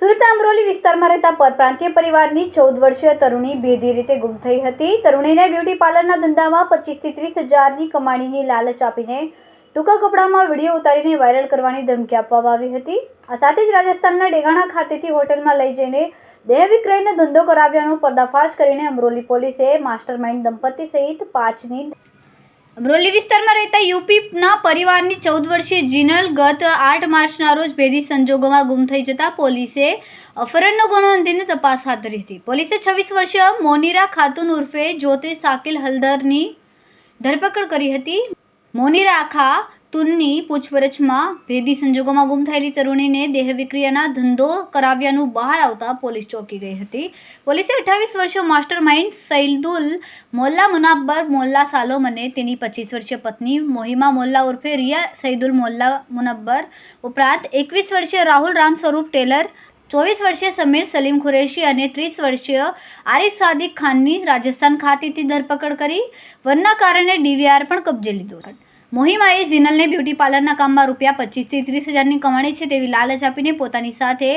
સુરત અમરોલી વિસ્તારમાં રહેતા પરપ્રાંતીય પરિવારની ચૌદ વર્ષીય તરુણી ભેદી રીતે ગુમ થઈ હતી. તરુણીને બ્યુટી પાર્લરના ધંધામાં પચીસથી ત્રીસ હજારની કમાણીની લાલચ આપીને ટૂંકા કપડામાં વીડિયો ઉતારીને વાયરલ કરવાની ધમકી આપવામાં આવી હતી. આ સાથે જ રાજસ્થાનના ડેગાણા ખાતેથી હોટેલમાં લઈ જઈને દેહ વિક્રયનો ધંધો કરાવ્યાનો પર્દાફાશ કરીને અમરોલી પોલીસે માસ્ટર માઇન્ડ દંપતી સહિત પાંચની અમરોલી વિસ્તારમાં રહેતા યુપીના પરિવારની ચૌદ વર્ષીય જીનલ ગત આઠ માર્ચના રોજ ભેદી સંજોગોમાં ગુમ થઈ જતા પોલીસે અપહરણનો ગુનો નોંધીને તપાસ હાથ ધરી હતી. પોલીસે છવ્વીસ વર્ષીય મોનીરા ખાતુન ઉર્ફે જ્યોતિ સાકિલ હલદરની ધરપકડ કરી હતી. મોનીરા ખાતુનની પૂછપરછમાં ભેદી સંજોગોમાં ગુમ થયેલી તરુણીને દેહ વિક્રિયાના ધંધો કરાવ્યાનું બહાર આવતા પોલીસ ચોંકી ગઈ હતી. પોલીસે અઠ્ઠાવીસ વર્ષીય માસ્ટર માઇન્ડ સૈદુલ મોલ્લા મુનાબ્બર મોલ્લા સાલોમ અને તેની પચીસ વર્ષીય પત્ની મોહિમા મોલ્લા ઉર્ફે રિયા સૈદુલ મોલ્લા મુનબ્બર ઉપરાંત એકવીસ વર્ષીય રાહુલ રામ સ્વરૂપ ટેલર, ચોવીસ વર્ષીય સમીર સલીમ ખુરેશી અને ત્રીસ વર્ષીય આરિફ સાદિક ખાનની રાજસ્થાન ખાતેથી ધરપકડ કરી. વનના કારણે ડીવીઆર પણ કબજે લીધો. મોહિમાએ ઝિનલને બ્યુટી પાર્લરના કામમાં રૂપિયા પચીસથી ત્રીસ હજારની કમાણી છે તેવી લાલચ આપીને પોતાની સાથે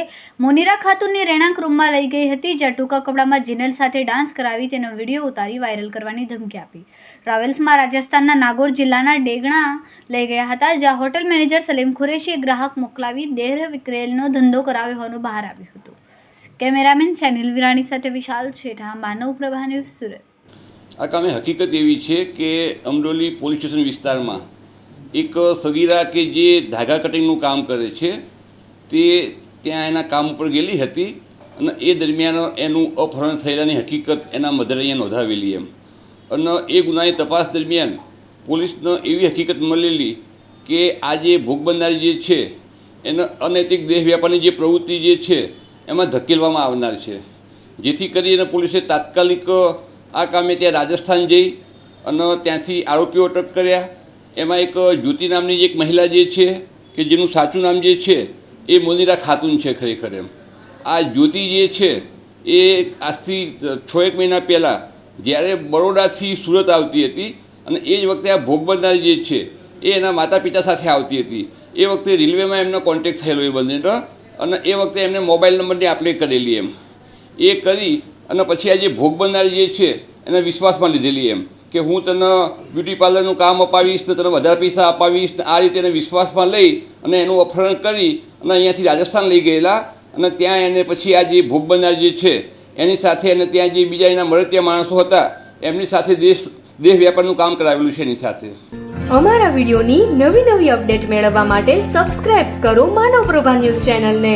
મોનિરા ખાતુનની રહેણાંક રૂમમાં લઈ ગઈ હતી, જ્યાં ટૂંકા કપડામાં જીનલ સાથે ડાન્સ કરાવી તેનો વીડિયો ઉતારી વાયરલ કરવાની ધમકી આપી. ટ્રાવેલ્સમાં રાજસ્થાનના નાગોર જિલ્લાના ડેગણા લઈ ગયા હતા, જ્યાં હોટેલ મેનેજર સલીમ ખુરેશીએ ગ્રાહક મોકલાવી દેહ વિક્રેલનો ધંધો કરાવ્યો હોવાનું બહાર આવ્યું હતું. કેમેરામેન સેનિલ વિરાણી સાથે વિશાલ શેઠા, માનવ પ્રભા સુરત. આ કામે હકીકત એવી છે કે અમરોલી પોલીસ સ્ટેશન વિસ્તારમાં એક સગીરા કે જે ધાગા કટિંગનું કામ કરે છે, તે ત્યાં એના કામ ઉપર ગયેલી હતી અને એ દરમિયાન એનું અપહરણ થયેલાની હકીકત એના મધરે અહીંયા નોંધાવેલી એમ. અને એ ગુનાની તપાસ દરમિયાન પોલીસને એવી હકીકત મળેલી કે આ જે ભોગ બનનારી જે છે, એને અનૈતિક દેહ વ્યાપારની જે પ્રવૃત્તિ જે છે, એમાં ધકેલવામાં આવનાર છે. જેથી કરીને પોલીસે તાત્કાલિક આ કામે ત્યાં રાજસ્થાન જઈ અને ત્યાંથી આરોપીઓ અટક કર્યા. એમાં એક જ્યોતિ નામની એક મહિલા જે છે, કે જેનું સાચું નામ જે છે, એ મોનીરા ખાતુન છે ખરેખર એમ. આ જ્યોતિ જે છે, એ આજથી છ એક મહિના પહેલાં જ્યારે બરોડાથી સુરત આવતી હતી અને એ જ વખતે આ ભોગ જે છે, એ એના માતા પિતા સાથે આવતી હતી. એ વખતે રેલવેમાં એમનો કોન્ટેક્ટ થયેલો એ બંનેનો અને એ વખતે એમને મોબાઈલ નંબરની આપલે કરેલી એમ. એ કરી અને પછી આ જે ભોગ બનનારી જે છે, એને વિશ્વાસમાં લીધેલી એમ કે હું તને બ્યુટી પાર્લરનું કામ અપાવીશ, ને તને વધારે પૈસા અપાવીશ, ને આ રીતે એને વિશ્વાસમાં લઈ અને એનું અપહરણ કરી અને અહીંયાથી રાજસ્થાન લઈ ગયેલા અને ત્યાં એને પછી આ જે ભોગ બનનાર જે છે, એની સાથે અને ત્યાં જે બીજા એના મળતિયા માણસો હતા, એમની સાથે દેશ દેહ વ્યાપારનું કામ કરાવેલું છે એની સાથે. અમારા વિડીયોની નવી નવી અપડેટ મેળવવા માટે સબસ્ક્રાઇબ કરો માનવ પ્રભા ન્યૂઝ ચેનલને.